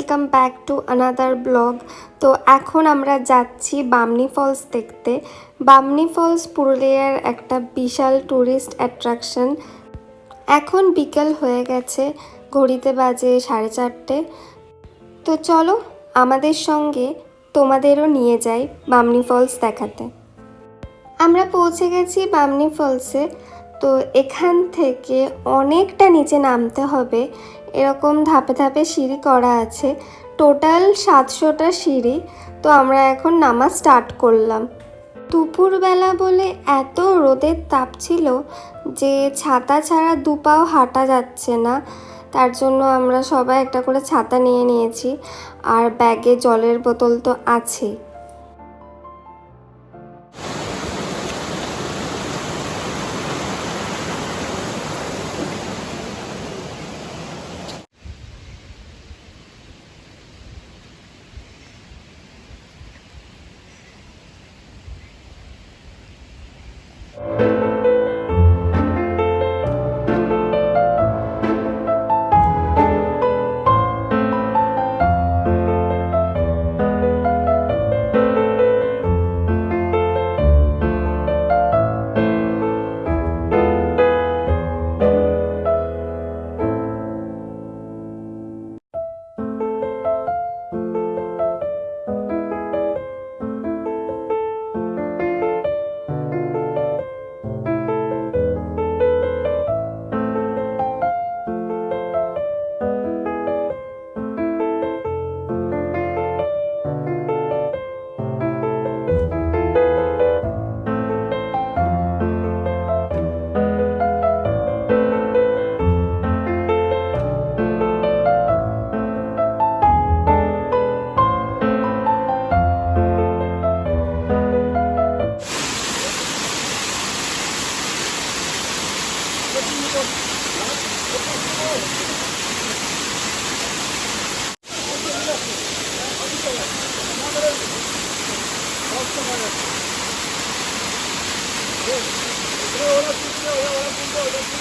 Welcome back to another blog তো এখন আমরা যাচ্ছি বামনি ফলস দেখতে। বামনি ফলস পুরুলিয়ার একটা বিশাল ট্যুরিস্ট অ্যাট্রাকশন এখন বিকেল হয়ে গেছে, ঘড়িতে বাজে সাড়ে চারটে। তো চলো আমাদের সঙ্গে তোমাদেরও নিয়ে যাই বামনি ফলস দেখাতে। আমরা পৌঁছে গেছি বামনি ফলসে তো এখান থেকে অনেকটা নিচে নামতে হবে। এরকম ধাপে ধাপে সিঁড়ি করা আছে। টোটাল সাতশোটা সিঁড়ি। তো আমরা এখন নামা স্টার্ট করলাম। দুপুরবেলা বলে এত রোদের তাপ ছিল যে ছাতা ছাড়া দু পাও হাঁটা যাচ্ছে না। তার জন্য আমরা সবাই একটা করে ছাতা নিয়ে নিয়েছি। আর ব্যাগে জলের বোতল তো আছেই।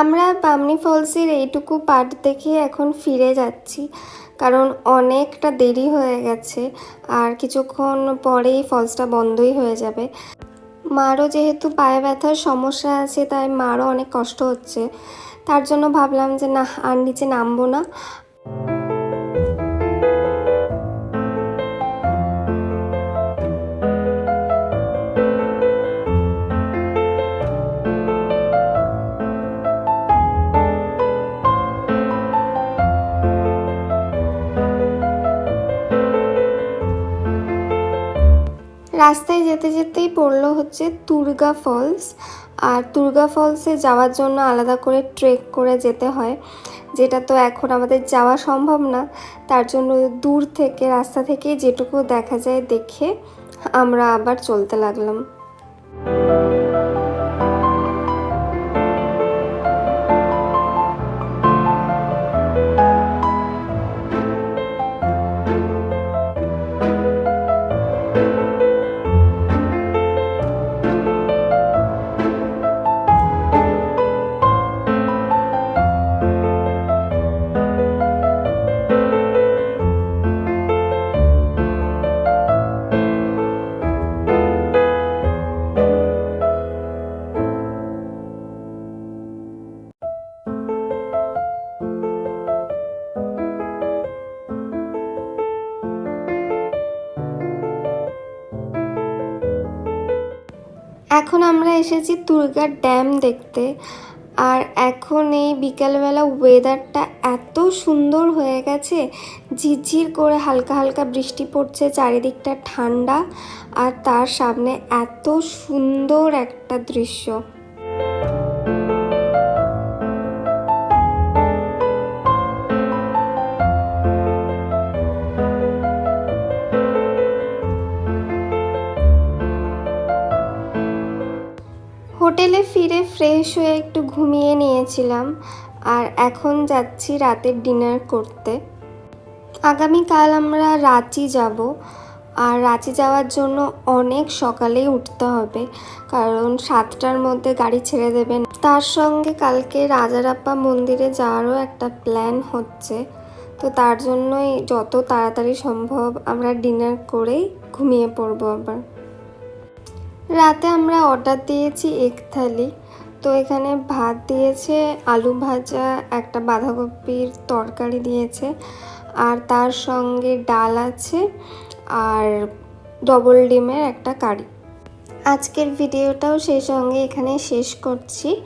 আমরা বামনি ফলসের এইটুকু পার্ট দেখে এখন ফিরে যাচ্ছি, কারণ অনেকটা দেরি হয়ে গেছে আর কিছুক্ষণ পরেই ফলসটা বন্ধই হয়ে যাবে। মারও যেহেতু পায়ে ব্যথার সমস্যা আছে, তাই মারও অনেক কষ্ট হচ্ছে। তার জন্য ভাবলাম যে না আর নিচে নামবো না। রাস্তায় যেতে যেতেই পড়ল হচ্ছে তুর্গা ফলস। আর তুর্গা ফলসে যাওয়ার জন্য আলাদা করে ট্রেক করে যেতে হয়, যেটা তো এখন আমাদের যাওয়া সম্ভব না। তার জন্য দূর থেকে, রাস্তা থেকে যেটুকু দেখা যায় দেখে আমরা আবার চলতে লাগলাম। এখন আমরা এসেছি দুর্গার ড্যাম দেখতে। আর এখন এই বিকালবেলা ওয়েদারটা এত সুন্দর হয়ে গেছে, ঝিরঝির করে হালকা হালকা বৃষ্টি পড়ছে, চারিদিকটা ঠান্ডা, আর তার সামনে এত সুন্দর একটা দৃশ্য। হোটেলে ফিরে ফ্রেশ হয়ে একটু ঘুমিয়ে নিয়েছিলাম, আর এখন যাচ্ছি রাতের ডিনার করতে। আগামীকাল আমরা রাঁচি যাব, আর রাঁচি যাওয়ার জন্য অনেক সকালেই উঠতে হবে, কারণ সাতটার মধ্যে গাড়ি ছেড়ে দেবেন তার সঙ্গে কালকে রাজারাপ্পা মন্দিরে যাওয়ারও একটা প্ল্যান হচ্ছে, তো তার জন্যই যত তাড়াতাড়ি সম্ভব আমরা ডিনার করেই ঘুমিয়ে পড়ব আবার। রাতে আমরা অর্ডার দিয়েছি এক থালি। তো এখানে ভাত দিয়েছে, আলু ভাজা, একটা বাঁধাকপির তরকারি দিয়েছে, আর তার সঙ্গে ডাল আছে, আর ডবল ডিমের একটা কারি। আজকের ভিডিওটাও সেই সঙ্গে এখানে শেষ করছি।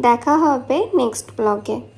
দেখা হবে নেক্সট ব্লগে।